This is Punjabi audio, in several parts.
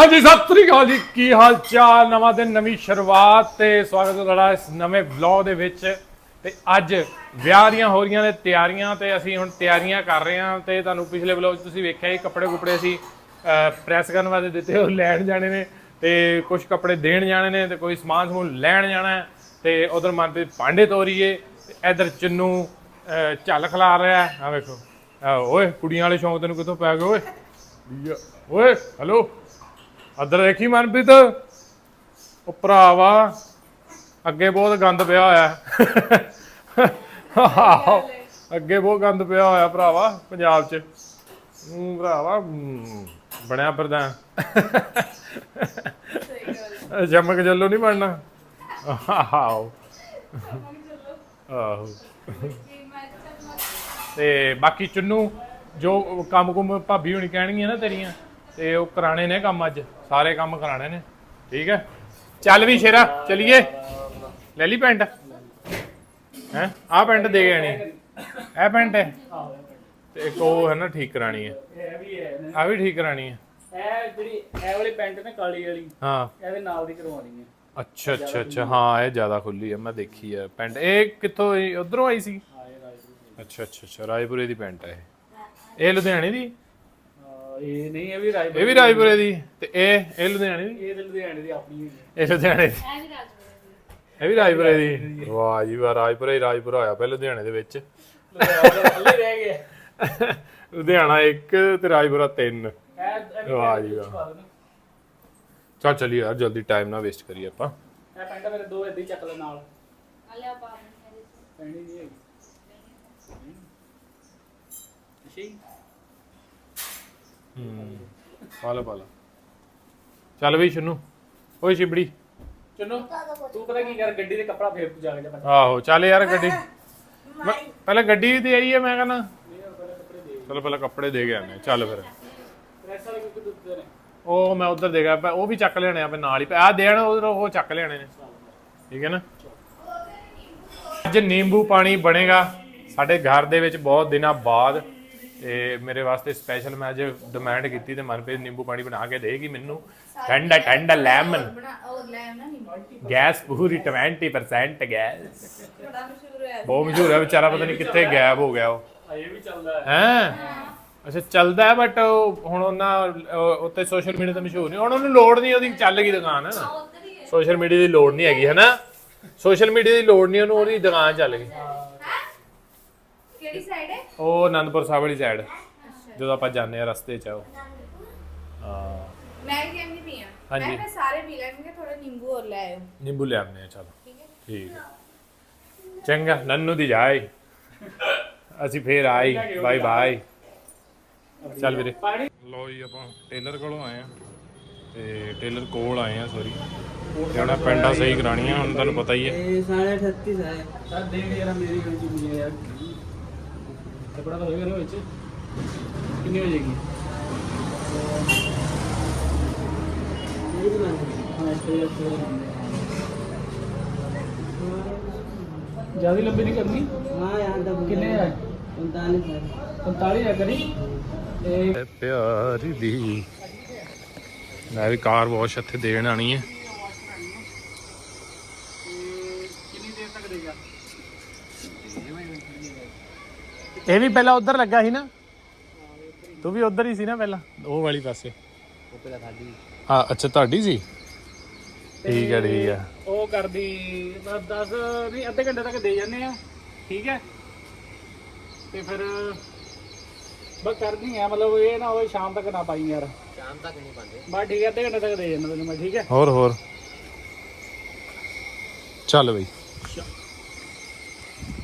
ਹਾਂਜੀ ਸਤਿ ਸ੍ਰੀ ਅਕਾਲ ਜੀ। ਕੀ ਹਾਲ ਚਾਲ? ਨਵਾਂ ਦਿਨ ਨਵੀਂ ਸ਼ੁਰੂਆਤ ਤੇ ਸਵਾਗਤ ਹੈ ਤੁਹਾਡਾ ਇਸ ਨਵੇਂ ਵਲੌਗ ਦੇ ਵਿੱਚ। ਤੇ ਅੱਜ ਵਿਆਹ ਦੀਆਂ ਹੋ ਰਹੀਆਂ ਨੇ ਤਿਆਰੀਆਂ ਤੇ ਅਸੀਂ ਹੁਣ ਤਿਆਰੀਆਂ ਕਰ ਰਹੇ ਹਾਂ ਤੇ ਤੁਹਾਨੂੰ ਪਿਛਲੇ ਵਲੌਗ 'ਚ ਤੁਸੀਂ ਵੇਖਿਆ ਹੀ ਕੱਪੜੇ ਕੁਪੜੇ ਅਸੀਂ ਪ੍ਰੈਸ ਕਰਨ ਵਾਸਤੇ ਦਿੱਤੇ ਉਹ ਲੈਣ ਜਾਣੇ ਨੇ ਤੇ ਕੁਝ ਕੱਪੜੇ ਦੇਣ ਜਾਣੇ ਨੇ ਤੇ ਕੋਈ ਸਮਾਨ ਸਮੂਨ ਲੈਣ ਜਾਣਾ ਹੈ ਤੇ ਉਧਰ ਮਨਪ੍ਰੀਤ ਭਾਂਡੇ ਤੋਰੀਏ ਤੇ ਇਧਰ ਚੰਨੂ ਅਹ, ਝੱਲ ਖਲਾ ਰਿਹਾ ਹੈ। ਆ ਵੇਖੋ। ਓਏ ਕੁੜੀਆਂ ਵਾਲੇ ਸ਼ੌਂਕ ਤੈਨੂੰ ਕਿੱਥੋਂ ਪੈ ਗਏ ਓਏ? ਲੀਆ, ਓਏ ਹੈਲੋ ਅਦਰ ਦੇਖੀ ਮਨਪ੍ਰੀਤ? ਉਹ ਭਰਾਵਾ ਅੱਗੇ ਬਹੁਤ ਗੰਦ ਪਿਆ ਹੋਇਆ। ਅੱਗੇ ਬਹੁਤ ਗੰਦ ਪਿਆ ਹੋਇਆ ਭਰਾਵਾ ਪੰਜਾਬ 'ਚ। ਹੂੰ ਭਰਾਵਾ ਬਣਿਆ ਫਿਰਦਾ। ਜਮਕ ਜੱਲੋ ਨਹੀਂ ਬਣਨਾ। ਆਹੋ। ਆਹੋ। ਤੇ ਬਾਕੀ ਚੁੰਨੂ, ਜੋ ਕੰਮ ਕੁਮ ਭਾਬੀ ਹੋਣੀ ਕਹਿਣਗੀਆਂ ਨਾ ਤੇਰੀਆਂ। ਤੇ ਉਹ ਕਰਾਣੇ ਨੇ ਕੰਮ ਅੱਜ ਸਾਰੇ ਕੰਮ ਕਰਾਣੇ ਨੇ ਠੀਕ ਹੈ? ਚੱਲ ਵੀ ਸ਼ੇਰਾ ਚਲੀਏ। ਲੈ ਲਈ ਪੈਂਟ? ਹੈ? ਆਹ ਪੈਂਟ ਦੇ ਗਏ ਨਹੀਂ ਇਹ ਪੈਂਟ ਹੈ? ਤੇ ਇੱਕ ਉਹ ਹੈ ਨਾ ਠੀਕ ਕਰਾਣੀ ਹੈ। ਇਹ ਵੀ ਹੈ ਆ ਵੀ ਠੀਕ ਕਰਾਣੀ ਹੈ। ਇਹ ਜਿਹੜੀ ਇਹ ਵਾਲੀ ਪੈਂਟ ਨਾ ਕਾਲੀ ਵਾਲੀ ਹਾਂ। ਇਹਦੇ ਨਾਲ ਦੀ ਕਰਵਾਉਣੀ ਹੈ। ਅੱਛਾ ਅੱਛਾ ਅੱਛਾ। ਹਾਂ ਇਹ ਜ਼ਿਆਦਾ ਖੁੱਲੀ ਹੈ ਮੈਂ ਦੇਖੀ ਹੈ ਪੈਂਟ। ਇਹ ਕਿੱਥੋਂ ਉਧਰੋਂ ਆਈ ਸੀ? ਅੱਛਾ ਅੱਛਾ ਅੱਛਾ। ਰਾਜਪੁਰੇ ਦੀ ਪੈਂਟ ਹੈ ਇਹ। ਇਹ ਲੁਧਿਆਣੇ ਦੀ? ਇਹ ਨਹੀਂ ਇਹ ਵੀ ਰਾਜਪੁਰ ਇਹ ਵੀ ਰਾਜਪੁਰੇ ਦੀ। ਤੇ ਇਹ ਇਹ ਲੁਧਿਆਣੇ ਦੀ? ਇਹ ਤੇ ਲੁਧਿਆਣੇ ਦੀ ਆਪਣੀ ਇਹ ਲੁਧਿਆਣੇ ਦੀ। ਇਹ ਵੀ ਰਾਜਪੁਰੇ ਦੀ ਵਾਹ ਜੀ ਵਾਹ ਰਾਜਪੁਰੇ ਹੀ ਰਾਜਪੁਰਾ ਹੋਇਆ ਪਿਆ ਲੁਧਿਆਣੇ ਦੇ ਵਿੱਚ। ਲੁਧਿਆਣੇ ਥੱਲੇ ਰਹਿ ਗਿਆ ਲੁਧਿਆਣਾ 1 ਤੇ ਰਾਜਪੁਰਾ 3 ਇਹ ਇਹ ਵਾਹ ਜੀ ਵਾਹ। ਚੱਲ ਚਲੀ ਯਾਰ ਜਲਦੀ ਟਾਈਮ ਨਾ ਵੇਸਟ ਕਰੀਏ ਆਪਾਂ। ਇਹ ਪੈਂਟ ਮੇਰੇ ਦੋ ਏਦਾਂ ਹੀ ਚੱਕ ਲੈ ਨਾਲ। ਪੈਣੀ ਨਹੀਂ ਹੈਗੀ। ਅੱਛਾ ਜੀ। ਹੂੰ। ਪਾਲਾ ਪਾਲਾ ਚੱਲ ਵੀ ਸ਼ਨੂ ਓਏ ਸ਼ਿਬੜੀ ਚਲੋ ਤੂੰ ਪਤਾ ਕੀ ਕਰ ਗੱਡੀ ਦੇ ਕੱਪੜਾ ਫੇਰ ਤੂੰ ਜਾ ਕੇ ਜਾ ਆਹੋ ਚੱਲ ਯਾਰ ਗੱਡੀ। ਮੈਂ- ਪਹਿਲਾਂ ਗੱਡੀ ਤੇ ਆਈ ਹੈ ਮੈਂ ਕਹਿੰਦਾ। ਨਹੀਂ ਉਹ ਪਹਿਲਾਂ ਕੱਪੜੇ ਦੇ ਚਲੋ ਪਹਿਲਾਂ ਕੱਪੜੇ ਦੇ ਕੇ ਆਨੇ ਚੱਲ ਫਿਰ। ਪ੍ਰੈਸ ਵਾਲੇ ਕਿੱਥੇ ਦੁੱਧਦੇ ਨੇ। ਉਹ ਮੈਂ ਉਧਰ ਦੇ ਗਿਆ ਪਿਆ, ਉਹ ਵੀ ਚੱਕ ਲੈਣੇ ਆ ਆਪਣੇ ਨਾਲ ਹੀ। ਆ ਦੇਣ ਉਧਰ ਉਹ ਚੱਕ ਲੈਣੇ ਨੇ। ਠੀਕ ਹੈ ਨਾ? ਅੱਜ ਨਿੰਬੂ ਪਾਣੀ ਬਣੇਗਾ। ਸਾਡੇ ਘਰ ਦੇ ਵਿੱਚ ਬਹੁਤ ਦਿਨਾਂ ਬਾਅਦ ਤੇ ਮੇਰੇ ਵਾਸਤੇ ਸਪੈਸ਼ਲ ਮੈਂ ਅੱਜ ਡਿਮਾਂਡ ਕੀਤੀ ਤੇ ਮਨਪ੍ਰੀਤ ਨਿੰਬੂ ਪਾਣੀ ਬਣਾ ਕੇ ਦੇਗੀ ਮੈਨੂੰ। ਠੰਡਾ ਠੰਡਾ ਲੈਮਨ ਬਣਾ ਉਹ ਲੈ ਨਾ ਨਹੀਂ ਗੈਸ ਪੂਰੀ 20% ਗੈਸ ਬੜਾ ਮਸ਼ਹੂਰ ਹੈ ਬਹੁਤ ਮਸ਼ਹੂਰ ਹੈ ਵਿਚਾਰਾ ਪਤਾ ਨਹੀਂ ਕਿੱਥੇ ਗਾਇਬ ਹੋ ਗਿਆ ਉਹ। ਇਹ ਵੀ ਚੱਲਦਾ ਹੈ। ਹੈ? ਅੱਛਾ ਚੱਲਦਾ ਹੈ ਬਟ ਹੁਣ ਉਹਨਾਂ ਉਹ- ਉੱਤੇ ਸੋਸ਼ਲ ਮੀਡੀਆ ਤੇ ਮਸ਼ਹੂਰ ਨਹੀਂ। ਹੁਣ ਉਹਨੂੰ ਲੋੜ ਨਹੀਂ ਉਹਦੀ ਚੱਲ ਗਈ ਦੁਕਾਨ। ਸੋਸ਼ਲ ਮੀਡੀਆ ਦੀ ਲੋੜ ਨਹੀਂ ਹੈਗੀ ਹੈ ਨਾ ਸੋਸ਼ਲ ਮੀਡੀਆ ਦੀ ਲੋੜ ਨਹੀਂ ਉਹਨੂੰ ਉਹਦੀ ਦੁਕਾਨ ਚੱਲ ਗਈ। ਕਿਹੜੀ ਸਾਈਡ ਹੈ? ਉਹ ਆਨੰਦਪੁਰ ਸਾਹਿਬ ਵਾਲੀ ਸਾਈਡ ਜਦੋਂ ਆਪਾਂ ਜਾਂਦੇ ਆ ਰਸਤੇ 'ਚ ਆ ਉਹ। ਹਾਂ। ਮੈਂ ਹੀ ਕਹਿੰਦੀ ਪਈ ਆ ਹਾਂਜੀ। ਮੈਂ ਕਿਹਾ ਸਾਰੇ ਪੀ ਲੈਣਗੇ ਥੋੜਾ ਨਿੰਬੂ ਹੋਰ ਲੈ ਆਇਓ। ਨਿੰਬੂ ਲੈ ਆਉਂਦੇ ਆ ਚਲੋ। ਠੀਕ ਹੈ? ਠੀਕ ਹੈ। ਚੰਗਾ ਨੰਨੂ ਦੀ ਜਾਏ। ਅਸੀਂ ਫੇਰ ਆਈ ਬਾਏ ਬਾਏ। ਚੱਲ ਵੀਰੇ। ਲੋ ਜੀ ਆਪਾਂ ਟੇਲਰ ਕੋਲੋਂ ਆਏ ਆ ਤੇ ਟੇਲਰ ਕੋਲ ਆਏ ਆ ਸੌਰੀ ਤੇ ਹੁਣ ਪੈਂਟਾਂ ਸਹੀ ਕਰਾਣੀਆਂ ਹੁਣ ਤੁਹਾਨੂੰ ਪਤਾ ਹੀ ਹੈ। ਇਹ ਸਾਢੇ 38 ਹੈ ਸਰ ਦੇਖ ਯਾਰ ਮੇਰੀ ਗੱਲ ਜੀ ਯਾਰ। ਕੱਪੜਾ ਤਾਂ ਹੋਏਗਾ ਨਾ ਵਿੱਚ। ਕਿੰਨੀ ਹੋ ਜਾਏਗੀ? ਜ਼ਿਆਦਾ ਲੰਬੀ ਨਹੀਂ ਕਰਨੀ? ਹਾਂ ਯਾਰ ਦਾ ਕਿੰਨੇ ਹੈ 45 ਹੈ 45 ਹੈ ਕਰੀ। ਤੇ ਪਿਆਰੀ ਦੀ। ਮੈਂ ਵੀ ਕਾਰ ਵਾਸ਼ ਇੱਥੇ ਦੇਣ ਆਣੀ ਹੈ ਕਿੰਨੀ ਦੇਰ ਤੱਕ ਦੇਗਾ ਇਹ ਵੀ ਪਹਿਲਾਂ ਉਧਰ ਲੱਗਾ ਸੀ ਨਾ? ਤੂੰ ਵੀ ਉਧਰ ਹੀ ਸੀ ਨਾ ਪਹਿਲਾਂ? ਉਹ ਵਾਲੀ ਪਾਸੇ। ਉਹ ਪਹਿਲਾਂ ਸਾਡੀ। ਹਾਂ ਅੱਛਾ ਤੁਹਾਡੀ ਸੀ? ਠੀਕ ਹੈ ਠੀਕ ਹੈ ਉਹ ਕਰਦੀ ਬਸ 10 ਨਹੀਂ ਅੱਧੇ ਘੰਟੇ ਤੱਕ ਦੇ ਜਾਂਦੇ ਆ। ਠੀਕ ਹੈ? ਤੇ ਫਿਰ ਬਸ ਕਰਦੀ ਆ ਮਤਲਬ ਇਹ ਨਾ ਹੋਵੇ ਸ਼ਾਮ ਤੱਕ ਨਾ ਪਾਈ ਯਾਰ। ਸ਼ਾਮ ਤੱਕ ਨਹੀਂ ਪਾਉਂਦੇ। ਬਸ ਠੀਕ ਹੈ ਅੱਧੇ ਘੰਟੇ ਤੱਕ ਦੇ ਜਾਂਦਾ ਤੈਨੂੰ ਮੈਂ ਠੀਕ ਹੈ? ਹੋਰ ਹੋਰ। ਚੱਲ ਬਈ।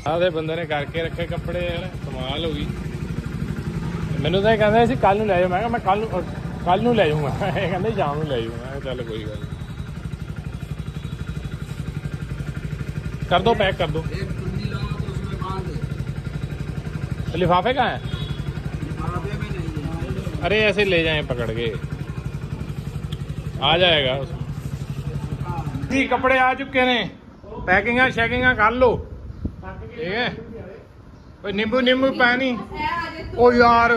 ਆਦੇ ਬੰਦੇ ਨੇ ਕਰਕੇ ਰੱਖੇ ਕੱਪੜੇ ਯਾਰ ਕਮਾਲ ਹੋ ਗਈ ਮੈਨੂੰ ਤਾਂ ਇਹ ਕਹਿੰਦੇ ਸੀ ਕੱਲ ਨੂੰ ਲੈ ਜਾਓ ਮੈਂ ਕਿਹਾ ਮੈਂ ਕੱਲ ਨੂੰ ਕੱਲ ਨੂੰ ਲੈ ਜਾਊਂਗਾ ਇਹ ਕਹਿੰਦੇ ਸ਼ਾਮ ਨੂੰ ਲੈ ਜਾਊਂਗਾ ਮੈਂ ਕਿਹਾ ਚੱਲ ਕੋਈ ਗੱਲ ਨੀ। कर दो पैक कर दो एक कुंडी लो तो उसमें बांध दे तो लिफाफे कहाँ हैं लिफाफे में नहीं है अरे ऐसे ले जाएं पकड़ के आ जाएगा उसमें जी कपड़े आ चुके ने पैकिंग शैकिंग कर लो ਠੀਕ ਹੈ? ਓਏ ਨਿੰਬੂ ਨਿੰਬੂ ਪਾਣੀ। ਓ ਯਾਰ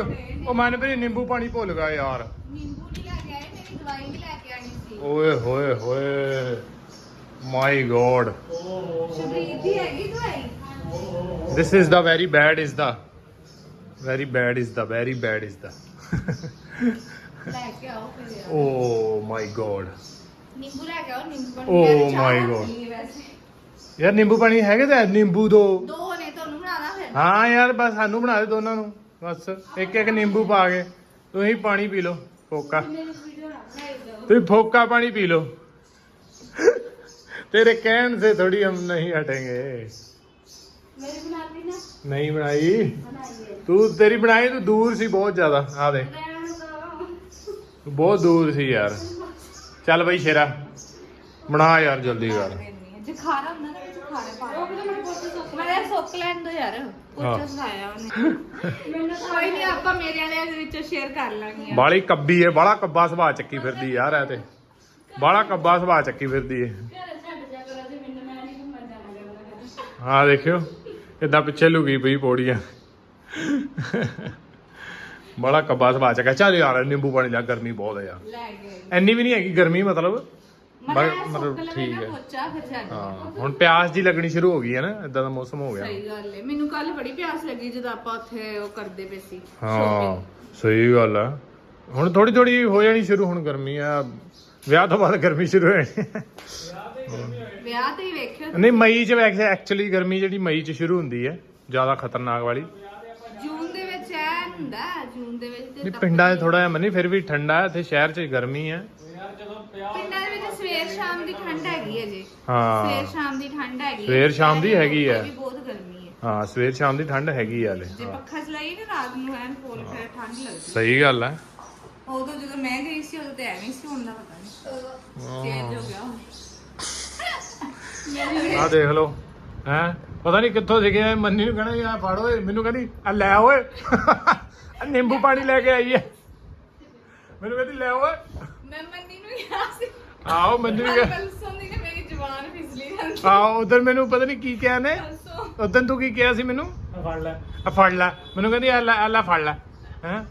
ਓ ਮਨ ਵੀ ਨਿੰਬੂ ਪਾਣੀ ਭੁੱਲ ਗਿਆ ਯਾਰ। ਨਿੰਬੂ ਨਹੀਂ ਲੈ ਕੇ ਆਏ ਮੇਰੀ ਦਵਾਈ ਵੀ ਲੈ ਕੇ ਆਣੀ ਸੀ। ਓਏ ਹੋਏ ਹੋਏ ਮਾਈ ਗੋਡ ਸ਼ਬਰੀਤ ਦੀ ਹੈਗੀ ਦਵਾਈ? This is the very bad is the very bad is the very bad is ਦਾ ਲੈ ਕੇ ਆਓ ਫਿਰ। ਓ ਮਾਈ ਗੋਡ ਨਿੰਬੂ ਲੈ ਕੇ ਆਓ ਨਿੰਬੂ ਓ ਮਾਈ ਗੋਡ ਯਾਰ ਨਿੰਬੂ ਪਾਣੀ ਹੈਗੇ ਤਾਂ ਨਿੰਬੂ ਦੋ। ਦੋ ਨੇ ਤੁਹਾਨੂੰ ਬਣਾਣਾ ਫਿਰ। ਹਾਂ ਯਾਰ ਬਸ ਸਾਨੂੰ ਬਣਾ ਦੇ ਦੋਨਾਂ ਨੂੰ। ਬਸ ਇੱਕ ਇੱਕ ਨਿੰਬੂ ਪਾ ਕੇ। ਤੁਸੀਂ ਪਾਣੀ ਪੀ ਲਓ ਫੋਕਾ। ਤੁਸੀਂ ਫੋਕਾ ਪਾਣੀ ਪੀ ਲਓ। ਤੇਰੇ ਕਹਿਣ ਸੇ ਥੋੜੀ ਹਮ ਨਹੀਂ ਹਟेंगे ਮੇਰੀ ਬਣਾਤੀ ਨਹੀਂ ਬਣਾਈ। ਤੂੰ ਤੇਰੀ ਬਣਾਈ ਤੂੰ ਦੂਰ ਸੀ ਬਹੁਤ ਜ਼ਿਆਦਾ। ਆ ਦੇ ਤੂੰ ਬਹੁਤ ਦੂਰ ਸੀ ਯਾਰ। ਚੱਲ ਬਈ ਸ਼ੇਰਾ ਬਣਾ ਯਾਰ ਜਲਦੀ ਕਰ ਜੇ ਖਾਣਾ ਨਾ ਵਿੱਚ ਖਾਰੇ ਪਾ ਮੈਂ ਸੁੱਕ ਲੈਣ ਦੋ ਯਾਰ। ਹਾਂ। ਪੁੱਛ ਸੁਣਾਇਆ ਉਹਨੇ। ਮੈਨੂੰ ਕੋਈ ਨਹੀਂ ਆਪਾਂ ਮੇਰੇ ਵਾਲੇ ਦੇ ਵਿੱਚ ਸ਼ੇਅਰ ਕਰ ਲਾਂਗੇ ਬਾਲੀ ਕੱਬੀ ਏ ਬਾਲਾ ਕੱਬਾ ਸੁਭਾਅ ਚੱਕੀ ਫਿਰਦੀ ਯਾਰ ਐ ਤੇ। ਬਾਲਾ ਕੱਬਾ ਸੁਭਾਅ ਚੱਕੀ ਫਿਰਦੀ ਏ। ਹਾਂ ਦੇਖਿਓ ਕਿੱਦਾਂ ਪਿੱਛੇ ਲੁਕੀ ਪਈ ਪੌੜੀਆਂ। ਬੜਾ ਕੱਬਾ ਸੁਭਾਅ ਚੱਕਾ ਚੱਲ ਯਾਰ ਨਿੰਬੂ ਪਾਣੀ ਲਿਆ ਗਰਮੀ ਬਹੁਤ ਹੈ ਯਾਰ। ਐਨੀ ਵੀ ਨਹੀਂ ਹੈਗੀ ਗਰਮੀ ਮਤਲਬ ਮਤਲਬ ਠੀਕ ਹੈ। ਹੈ ਪੋਚਾ ਫਿਰ ਜਾਂਦੇ ਹਾਂ ਹੁਣ ਪਿਆਸ ਜੀ ਲੱਗਣੀ ਸ਼ੁਰੂ ਹੋ ਗਈ ਹੈ ਨਾ ਇਦਾਂ ਦਾ ਮੌਸਮ ਹੋ ਗਿਆ। ਸਹੀ ਗੱਲ ਹੈ ਮੈਨੂੰ ਕੱਲ ਬੜੀ ਪਿਆਸ ਲੱਗੀ ਜਦੋਂ ਆਪਾਂ ਉੱਥੇ ਉਹ ਕਰਦੇ ਪਏ ਸੀ ਹਾਂ ਸਹੀ ਗੱਲ ਆ। ਹੁਣ ਥੋੜੀ ਥੋੜੀ ਹੋ ਜਾਣੀ ਸ਼ੁਰੂ ਹੁਣ ਗਰਮੀ ਆ। ਵਿਆਹ ਤੋਂ ਬਾਅਦ ਗਰਮੀ ਸ਼ੁਰੂ ਹੋ ਜਾਣੀ। ਵਿਆਹ ਤੇ ਹੀ ਵੇਖਿਓ ਨਹੀਂ ਮਈ ਚ ਵੈਸੇ ਐਕਚੁਅਲੀ ਗਰਮੀ ਜਿਹੜੀ ਮਈ ਚ ਸ਼ੁਰੂ ਹੁੰਦੀ ਹੈ ਜ਼ਿਆਦਾ ਖਤਰਨਾਕ ਵਾਲੀ। ਜੂਨ ਦੇ ਵਿੱਚ ਐ ਹੁੰਦਾ ਜੂਨ ਦੇ ਵਿੱਚ ਤੇ ਪਿੰਡਾਂ 'ਚ ਥੋੜਾ ਜਿਹਾ ਮੰਨੀ ਫਿਰ ਵੀ ਠੰਡਾ ਹੈ ਇੱਥੇ ਸ਼ਹਿਰ 'ਚ ਗਰਮੀ ਹੈ। ਪਿੰਡਾਂ ਦੇ ਵਿੱਚ ਸਵੇਰ ਸ਼ਾਮ ਦੀ ਠੰਡ ਹੈਗੀ ਹੈ ਜੀ। ਸਵੇਰ ਹਾਂ ਸ਼ਾਮ ਦੀ ਠੰਡ ਹੈਗੀ ਹੈ। ਸਵੇਰ ਸ਼ਾਮ ਦੀ ਹੈਗੀ ਹੈ। ਵੀ ਬਹੁਤ ਗਰਮੀ ਹੈ। ਹਾਂ ਸਵੇਰ ਸ਼ਾਮ ਦੀ ਠੰਡ ਹੈਗੀ ਆ ਹਲੇ। ਜੇ ਪੱਖਾ ਚਲਾਈ ਨਾ ਰਾਤ ਨੂੰ ਐਨ ਫੋਲ ਫਿਰ ਠੰਡ ਲੱਗਦੀ ਸਹੀ ਗੱਲ ਹੈ। ਉਦੋਂ ਜਦੋਂ ਮੈਂ ਗਈ ਸੀ ਉਦੋਂ ਤੇ ਐਵੇਂ ਸੀ ਹੁਣ ਦਾ ਪਤਾ ਨਹੀਂ। ਚੇਂਜ ਹੋ ਗਿਆ ਆ ਦੇਖ ਲਓ। ਹੈ? ਪਤਾ ਨਹੀਂ ਕਿੱਥੋਂ ਸਿੱਖਿਆ ਮੰਨੀ ਨੂੰ ਕਹਣਾ ਆ ਫੜ ਓਏ। ਮੈਨੂੰ ਕਹਿੰਦੀ ਆ ਲੈ ਓਏ। ਆ ਨਿੰਬੂ ਪਾਣੀ ਲੈ ਕੇ ਆਈ ਹੈ। ਮੈਨੂੰ ਕਹਿੰਦੀ ਲੈ ਓਏ। ਮੈਂ ਨੂੰ ਕਿਹਾ ਸੀ ਆਓ ਮੰਨੀ ਨੂੰ ਕਿਹਾ- ਕੱਲ ਸੁਣਦੀ ਨੇ ਮੇਰੀ ਜ਼ੁਬਾਨ ਫਿਸਲੀ ਜਾਂਦੀ। ਆਓ ਉਧਰ ਮੈਨੂੰ ਪਤਾ ਨਹੀਂ ਕੀ ਕਿਹਾ ਨੇ। ਉਦੋਂ ਤੂੰ ਕੀ ਕਿਹਾ ਸੀ ਮੈਨੂੰ? ਫੜ ਲੈ। ਆ ਫੜ ਲੈ। ਮੈਨੂੰ ਕਹਿੰਦੀ ਆ ਲੈ ਆ ਲੈ ਫੜ ਲੈ। ਹੈ?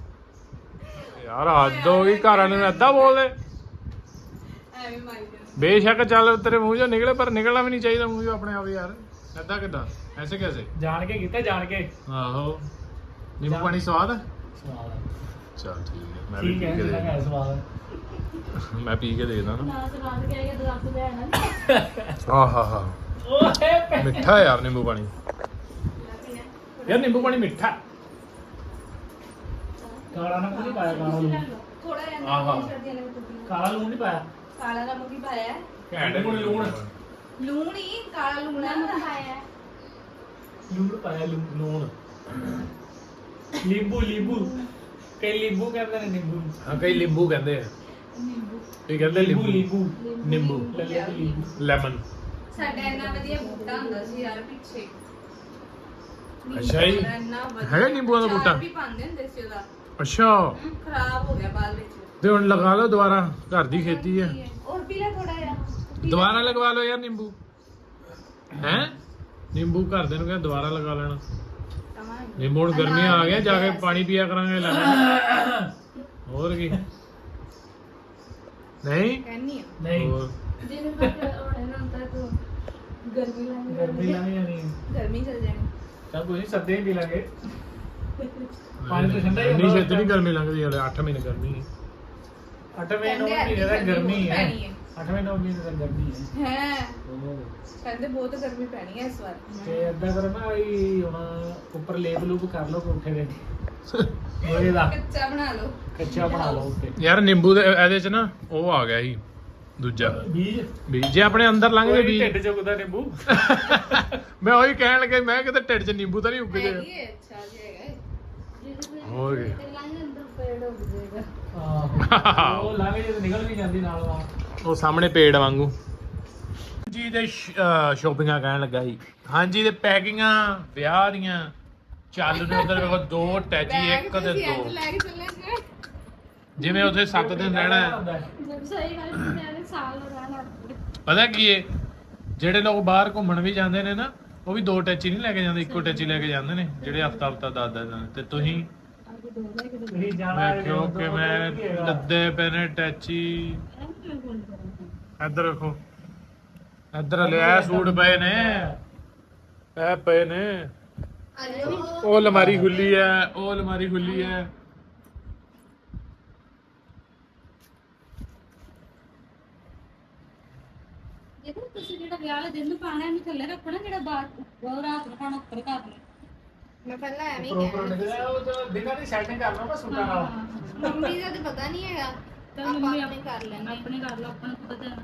ਯਾਰ ਹੱਦ ਹੋ ਗਈ ਘਰਾਂ ਨੂੰ ਏਦਾਂ ਬੋਲਦੇ ਐਵੇਂ ਮਾਰੀ ਜਾਂਦੀ। ਬੇਸ਼ੱਕ ਚੱਲ ਤੇਰੇ ਮੂੰਹ ਚੋਂ ਨਿਕਲੇ ਪਰ ਨਿਕਲਣਾ ਵੀ ਨਹੀਂ ਚਾਹੀਦਾ ਮੂੰਹ ਚੋਂ ਆਪਣੇ ਆਪ ਯਾਰ। ਏਦਾਂ ਕਿਦਾਂ? ਐਸੇ ਕੈਸੇ? ਜਾਣ ਕੇ ਕੀਤਾ ਜਾਣ ਕੇ। ਆਹੋ। ਨਿੰਬੂ ਪਾਣੀ ਸਵਾਦ ਹੈ ਸਵਾਦ ਚਲ ਠੀਕ ਹੈ ਮੈਂ ਵੀ ਠੀਕ ਪੀ ਹੈ ਕੇ ਜਿੰਨਾ ਦੇਖਦਾ। ਹੈ ਸਵਾਦ ਮੈਂ ਪੀ ਕੇ ਦੇਖਦਾ ਨਾ। ਲੈਣਾ। ਆਹਾ ਹਾ। ਓਏ ਮਿੱਠਾ ਯਾਰ ਨਿੰਬੂ ਪਾਣੀ। ਯਾਰ ਨਿੰਬੂ ਪਾਣੀ ਮਿੱਠਾ। ਕਾਲਾ ਨਮਕ ਨਹੀਂ ਪਾਇਆ ਕਾਲਾ ਲੂਣ। ਥੋੜਾ ਜਿਹਾ ਆਹਾ। ਕਾਲਾ ਲੂਣ ਨਹੀਂ ਪਾਇਆ। ਕਾਲਾ ਨਮਕ ਹੀ ਪਾਇਆ ਹੈ। ਘੈਂਟ ਕੋਲ ਲੂਣ। ਲੂਣ ਹੀ ਕਾਲਾ ਲੂਣ ਹੈ। ਪਾਇਆ ਹੈ। ਲੂਣ ਪਾਇਆ ਲੂਣ ਲੂਣ। ਲੀਂਬੂ ਲੀਂਬੂ। ਕਈ ਲੀਂਬੂ ਕਹਿੰਦੇ ਨੇ ਨਿੰਬੂ। ਹਾਂ ਕਈ ਨਿੰਬੂ ਕਹਿੰਦੇ ਆ। ਨਿੰਬੂ ਇਹ ਕਹਿੰਦੇ? ਲੀਂਬੂ ਨਿੰਬੂ ਨਿੰਬੂ ਲੀਂਬੂ। ਲੈਮਨ। ਸਾਡਾ ਇੰਨਾ ਵਧੀਆ ਬੂਟਾ ਹੁੰਦਾ ਸੀ ਯਾਰ ਪਿੱਛੇ। ਅੱਛਾ ਜੀ। ਨਿੰਬੂ ਦਾ ਇੰਨਾ ਵਧੀਆ। ਹੈਗਾ ਨਿੰਬੂਆਂ ਦਾ ਅਚਾਰ ਬੂਟਾ? ਵੀ ਪਾਉਂਦੇ ਹੁੰਦੇ ਸੀ ਉਹਦਾ। ਅੱਛਾ। ਖਰਾਬ ਹੋ ਗਿਆ ਬਾਅਦ ਵਿੱਚ। ਤੇ ਹੁਣ ਲਗਾ ਲਓ ਦੁਬਾਰਾ ਘਰ ਦੀ ਖੇਤੀ ਹੈ ਔਰ ਪੀਲਾ ਥੋੜਾ ਜਿਹਾ। ਦੁਬਾਰਾ ਲਗਵਾ ਲਓ ਯਾਰ ਨਿੰਬੂ। ਹੈ? ਨਿੰਬੂ ਘਰ ਦੇ ਨੂੰ ਕਹਿੰਦਾ ਦੁਬਾਰਾ ਲਗਾ ਲੈਣਾ। ਨਿੰਬੂ ਹੁਣ ਗਰਮੀ ਆ ਗਿਆ ਜਾ ਕੇ ਪਾਣੀ ਪੀਆ ਕਰਾਂਗੇ ਲੈ ਲੈਣਾ। ਹੋਰ ਕੀ? ਨਹੀਂ? ਕਹਿੰਨੀ ਆ। ਨਹੀਂ। ਹੋਰ। ਜਿਹਨੂੰ ਪਤਾ ਹੋਣਾ ਨਾ ਤਾਂ ਤੂੰ ਗਰਮੀ ਲੱਗ ਗਰਮੀ ਲੱਗ ਜਾਣੀ ਗਰਮੀ ਚਲ ਜਾਣੀ। ਚੱਲ ਕੋਈ ਨਹੀਂ ਸੱਦੇ ਹੀ ਪੀ ਲਾਂਗੇ। ਪਾਣੀ ਤਾਂ ਠੰਡਾ ਹੀ ਨਹੀਂ ਹੁੰਦਾ ਛੇਤੀ ਨਹੀਂ ਗਰਮੀ ਲੰਘਦੀ ਹਲੇ 8 ਮਹੀਨੇ ਗਰਮੀ ਹੈ ਅੱਠਵੇਂ ਨੌਂ ਕਹਿੰਦੇ ਮਹੀਨੇ ਦਾ ਗਰਮੀ ਹੈ ਪੈਣੀ ਹੈ। ਮਹੀਨੇ ਦਾ ਗਰਮੀ ਹੈ ਹੈ। ਉਹ। ਕਹਿੰਦੇ ਬਹੁਤ ਗਰਮੀ ਪੈਣੀ ਹੈ ਇਸ ਵਾਰ। ਤੇ ਵੀ ਹੁਣ ਉੱਪਰ ਲੇਪ ਲੂਪ ਕਰ ਲਓ ਕੋਠੇ ਦੇ। ਲੋਹੇ ਦਾ। ਕੱਚਾ ਬਣਾ ਲਓ। ਕੱਚਾ ਬਣਾ ਲਓ ਉੱਤੇ। ਯਾਰ ਨਿੰਬੂ ਦੇ ਇਹਦੇ ਚ ਨਾ ਉਹ ਆ ਗਿਆ ਸੀ ਦੂਜਾ। ਬੀਜ? ਵੀ ਜੇ ਆਪਣੇ ਅੰਦਰ ਲੰਘਦੇ ਵੀ ਢਿੱਡ ਚੁੱਕਦਾ ਨਿੰਬੂ। ਮੈਂ ਉਹੀ ਕਹਿਣ ਲੱਗਾ ਮੈਂ ਕਿਤੇ ਢਿੱਡ 'ਚ ਨਿੰਬੂ ਤਾਂ ਨਹੀਂ ਉੱਗ ਹੈਗੀ ਹੈ, ਅੱਛਾ ਜੀ ਹੈਗਾ ਹੈ। ਹੋਰ ਕੀ। ਆਹ। ਉਹ ਲਾਗੇ ਜੇ ਨਿਕਲ ਵੀ ਜਾਂਦੀ ਨਾਲ ਵਾ ਉਹ ਸਾਹਮਣੇ ਪੇੜ ਵਾਂਗੂ। ਜੀ ਦੇ ਸ਼ੋਪਿੰਗਾਂ ਕਹਿਣ ਲੱਗਾ ਸੀ। ਹਾਂਜੀ ਤੇ ਪੈਕਿੰਗਾਂ ਵਿਆਹ ਦੀਆਂ। ਚੱਲ ਨੇ ਉਧਰ ਵੇਖੋ ਦੋ ਟੈਚੀ ਇੱਕ ਤੇ ਦੋ। ਅੱਜ ਲੈ ਕੇ ਚੱਲੇ ਸੀ ਜਿਵੇਂ ਉੱਥੇ 7 ਦਿਨ ਰਹਿਣਾ ਹੈ। ਸਹੀ ਗੱਲ ਹੈ ਸਾਲ ਰਹਿਣਾ ਪਤਾ ਕੀ ਏ? ਜਿਹੜੇ ਲੋਕ ਬਾਹਰ ਘੁੰਮਣ ਵੀ ਜਾਂਦੇ ਨੇ ਨਾ ਉਹ ਵੀ ਦੋ ਟੈਚੀ ਨਹੀਂ ਲੈ ਕੇ ਜਾਂਦੇ ਇੱਕੋ ਟੈਚੀ ਲੈ ਕੇ ਜਾਂਦੇ ਨੇ ਜਿਹੜੇ ਹਫਤਾ ਹਫਤਾ ਦਸ ਦਸ ਦਿਨ ਤੇ ਤੁਸੀਂ ਤੁਸੀਂ ਜਾਣਾ ਹੈ ਦੇਖਿਓ ਕਿਵੇਂ ਲੱਦੇ ਪਏ ਨੇ ਟੈਚੀ ਇੱਧਰ ਰੱਖੋ ਇੱਧਰ ਲਿਆ ਸੂਟ ਪਏ ਨੇ। ਇਹ ਪਏ ਨੇ। ਉਹ ਅਲਮਾਰੀ ਖੁੱਲੀ ਹੈ ਉਹ ਅਲਮਾਰੀ ਖੁੱਲੀ ਹੈ। ਦੇਖੋ ਤੁਸੀਂ ਜਿਹੜਾ ਵਿਆਹ ਵਾਲੇ ਦਿਨ ਨੂੰ ਪਾਣਾ ਇਹਨੂੰ ਥੱਲੇ ਰੱਖਣਾ ਜਿਹੜਾ ਬਾਹਰ ਉਹ ਰਾਤ ਨੂੰ ਪਾਣਾ ਉੱਪਰ ਕਰ ਲਓ। ਮੈਂ ਪਹਿਲਾਂ ਐਵੇਂ ਹੀ ਪ੍ਰੋਪਰ ਕਹਿਣਾ ਉਹ ਜੋ ਦਿਨਾਂ ਦੀ ਸੈਟਿੰਗ ਕਰ ਨਾ ਸੂਟਾਂ ਨਾਲ। ਮੰਮੀ ਦਾ ਤੇ ਪਤਾ ਨਹੀਂ ਹੈਗਾ ਤਾਂ ਮੰਮੀ ਆਪਣੇ ਕਰ ਲੈਣੇ ਆਪਣੇ ਕਰ ਲਓ ਆਪਣਾ ਪਤਾ ਹੈ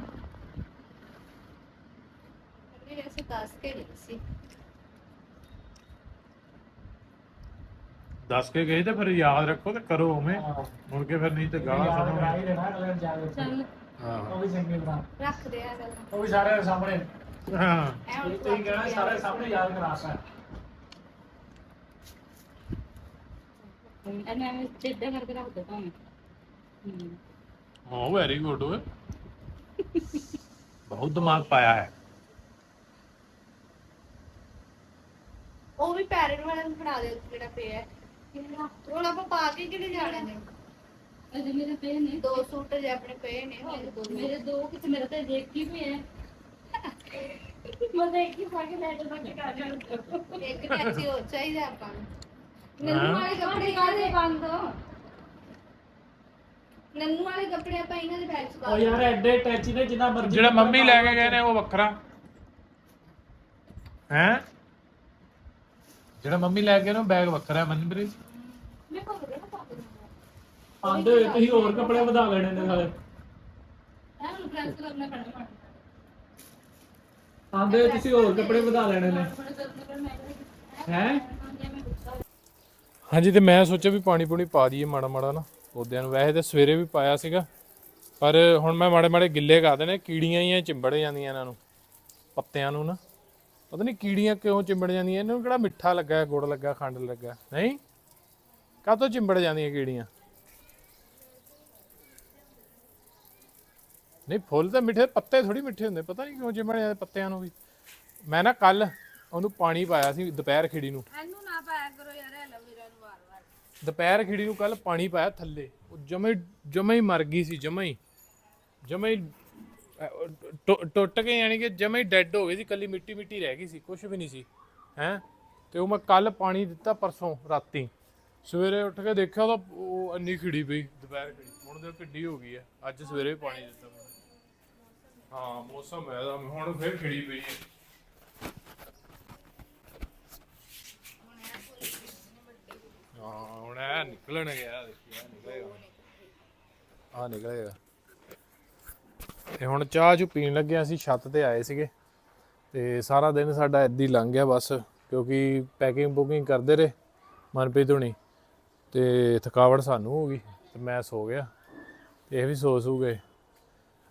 ਮੰਮੀ ਵੈਸੇ ਦੱਸ ਕੇ ਗਈ ਸੀ। ਦੱਸ ਕੇ ਗਏ ਤੇ ਫਿਰ ਯਾਦ ਰੱਖੋ ਤੇ ਕਰੋ ਉਵੇਂ। ਮੁੜ ਕੇ ਫਿਰ ਨਹੀਂ ਤੇ ਗਾਲਾਂ ਸੁਣੋਗੇ ਹੀ ਅਗਲੇ ਕੇ ਚੱਲ। ਹਾਂ। ਉਹ ਵੀ ਚੰਗੀ ਤਰ੍ਹਾਂ। ਰੱਖਦੇ ਆ ਗੱਲ ਉਹ ਵੀ ਸਾਰਿਆਂ ਦੇ ਸਾਹਮਣੇ। ਹਾਂ। ਐ ਹੁਣ ਤੁਸੀਂ ਕਹਿਣਾ ਸਾਰੇ ਸਾਹਮਣੇ ਯਾਦ ਕਰਾਤਾ ਇਹਨੂੰ ਐਵੇਂ ਸਿੱਧਾ ਕਰਕੇ ਰੱਖ ਦੋ ਭਾਵੇਂ ਹੂੰ। ਹਾਂ ਵੈਰੀ ਗੁੱਡ ਓਏ। ਬਹੁਤ ਦਿਮਾਗ ਪਾਇਆ ਹੈ। ਉਹ ਵੀ ਪੈਰਨ ਵਾਲਾ ਨੂੰ ਬਣਾ ਦਿਓ ਜਿਹੜਾ ਪਿਆ ਹੈ। ਹੁਣ ਆਪਾਂ ਪਾ ਕੇ ਕਿਹੜੇ ਜਾਣੇ ਨੇ? ਅਜੇ ਮੇਰੇ ਪਏ ਨੇ। ਦੋ ਸੂਟ ਜੇ ਆਪਣੇ ਪਏ ਨੇ ਹੋਰ ਦੋ ਮੇਰੇ ਦੋ ਕਿਤੇ ਮੇਰੇ ਤੇ ਦੇਖ ਕੀ ਪਏ ਹੈ ਮੈਂ ਦੇਖ ਕੀ ਪਾ ਕੇ ਲੈ ਜਾ ਕੇ ਕਰ ਜਾ ਇੱਕ ਟੈਚੀ ਹੋਰ ਚਾਹੀਦਾ ਆਪਾਂ ਨੂੰ। ਹਾਂ। ਨੰਨੂ ਵਾਲੇ ਕੱਪੜੇ ਕਾਹਦੇ ਬੰਦ ਨੰਨੂ ਵਾਲੇ ਕੱਪੜੇ ਆਪਾਂ ਇਹਨਾਂ ਦੇ ਬੈਗ 'ਚ ਪਾ ਉਹ ਯਾਰ ਐਡੇ ਟੈਚੀ ਨੇ ਜਿੰਨਾ ਮਰਜ਼ੀ ਜਿਹੜਾ ਮੰਮੀ ਲੈ ਕੇ ਗਏ ਨੇ ਉਹ ਵੱਖਰਾ। ਹੈ? ਜਿਹੜਾ ਮੰਮੀ ਲੈ ਕੇ ਗਏ ਨੇ ਉਹ ਬੈਗ ਵੱਖਰਾ ਹੈ ਮਨਪ੍ਰੀਤ? ਮੈਂ ਨਾ ਪਾ ਆਂਦੇ ਹੋਏ ਤੁਸੀਂ ਹੋਰ ਕੱਪੜੇ ਵਧਾ ਲੈਣੇ ਨੇ ਨਾਲੇ। ਇਹ ਨੂੰ ਪ੍ਰੈਸ ਕਰਨਾ ਪੈਣਾ ਮਾਰ ਆਂਦੇ ਹੋਏ ਤੁਸੀਂ ਹੋਰ ਕੱਪੜੇ ਵਧਾ ਲੈਣੇ ਨੇ। ਹੈ? ਹਾਂਜੀ, ਤੇ ਮੈਂ ਸੋਚਿਆ ਵੀ ਪਾਣੀ ਪੂਣੀ ਪਾ ਦਈਏ ਮਾੜਾ ਮਾੜਾ ਨਾ, ਪੌਦਿਆਂ ਨੂੰ। ਵੈਸੇ ਤੇ ਸਵੇਰੇ ਵੀ ਪਾਇਆ ਸੀਗਾ, ਪਰ ਹੁਣ ਮੈਂ ਮਾੜੇ ਮਾੜੇ ਗਿੱਲੇ ਕਰ ਦੇਣੇ, ਕੀੜੀਆਂ ਹੀ ਆ, ਚਿੰਬੜ ਜਾਂਦੀਆਂ ਇਹਨਾਂ ਨੂੰ, ਪੱਤਿਆਂ ਨੂੰ ਨਾ। ਪਤਾ ਨਹੀਂ ਕੀੜੀਆਂ ਕਿਉਂ ਚਿੰਬੜ ਜਾਂਦੀਆਂ, ਇਹਨਾਂ ਨੂੰ ਕਿਹੜਾ ਮਿੱਠਾ ਲੱਗਾ, ਗੁੜ ਲੱਗਾ, ਖੰਡ ਲੱਗਾ, ਨਹੀਂ? ਕਾਹਤੋਂ ਚਿੰਬੜ ਜਾਂਦੀਆਂ ਕੀੜੀਆਂ? ਨਹੀਂ ਫੁੱਲ ਤਾਂ ਮਿੱਠੇ ਪੱਤੇ ਥੋੜੀ ਮਿੱਠੇ ਹੁੰਦੇ ਪਤਾ ਨਹੀਂ ਕਿਉਂ ਚਿੰਬੜ ਜਾਂਦੇ ਪੱਤਿਆਂ ਨੂੰ ਵੀ। ਮੈਂ ਨਾ ਕੱਲ ਉਹਨੂੰ ਪਾਣੀ ਪਾਇਆ ਸੀ ਦੁਪਹਿਰ ਖਿੜੀ ਨੂੰ। ਇਹਨੂੰ ਨਾ ਪਾਇਆ ਕਰੋ ਯਾਰ ਐਲੋਵੇਰਾ ਨੂੰ ਵਾਰ-ਵਾਰ ਦੁਪਹਿਰ ਖਿੜੀ ਨੂੰ ਕੱਲ ਪਾਣੀ ਪਾਇਆ ਥੱਲੇ। ਉਹ ਜਮੇ ਜਮੇ ਹੀ ਮਰ ਗਈ ਸੀ ਜਮੇ ਹੀ। ਜਮੇ ਹੀ ਟੁ- ਟੁੱਟ ਕੇ ਯਾਨੀ ਕਿ ਜਮੇ ਹੀ ਡੈੱਡ ਹੋ ਗਈ ਸੀ ਕੱਲੀ ਮਿੱਟੀ ਮਿੱਟੀ ਰਹਿ ਗਈ ਸੀ ਕੁਝ ਵੀ ਨਹੀਂ ਸੀ ਹੈ। ਤੇ ਉਹ ਮੈਂ ਕੱਲ ਪਾਣੀ ਦਿੱਤਾ ਪਰਸੋਂ ਰਾਤੀ। ਸਵੇਰੇ ਉੱਠ ਕੇ ਦੇਖਿਆ ਤਾਂ ਉਹ ਇੰਨੀ ਖਿੜੀ ਪਈ ਦੁਪਹਿਰ ਖਿੜੀ। ਹੁਣ ਤੇ ਕਿੱਡੀ ਹੋ ਗਈ ਹੈ। ਅੱਜ ਸਵੇਰੇ ਵੀ ਪਾਣੀ ਦਿੱਤਾ ਮੈਂ ਹਾਂ ਮੌਸਮ ਹੈ ਦਾ ਹੁਣ ਫਿਰ ਖਿੜੀ ਪਈ ਹੈ। ਹਾਂ ਹੁਣ ਇਹ ਨਿਕਲਣ ਗਿਆ ਦੇਖੀ ਆ ਨਿਕਲੇਗਾ। ਆ ਨਿਕਲੇਗਾ। ਤੇ ਹੁਣ ਚਾਹ ਚੁ ਪੀਣ ਲੱਗੇ ਅਸੀਂ ਛੱਤ ਤੇ ਆਏ ਸੀਗੇ। ਤੇ ਸਾਰਾ ਦਿਨ ਸਾਡਾ ਹੀ ਲੰਘ ਗਿਆ ਬਸ ਕਿਉਂਕਿ ਪੈਕਿੰਗ ਬੁਕਿੰਗ ਕਰਦੇ ਰਹੇ ਮਨਪ੍ਰੀਤ ਹੁਣੀ। ਤੇ ਥਕਾਵਟ ਸਾਨੂੰ ਹੋ ਗਈ ਤੇ ਮੈਂ ਸੋ ਗਿਆ। ਤੇ ਇਹ ਵੀ ਸੋ ਸੂ ਗਏ।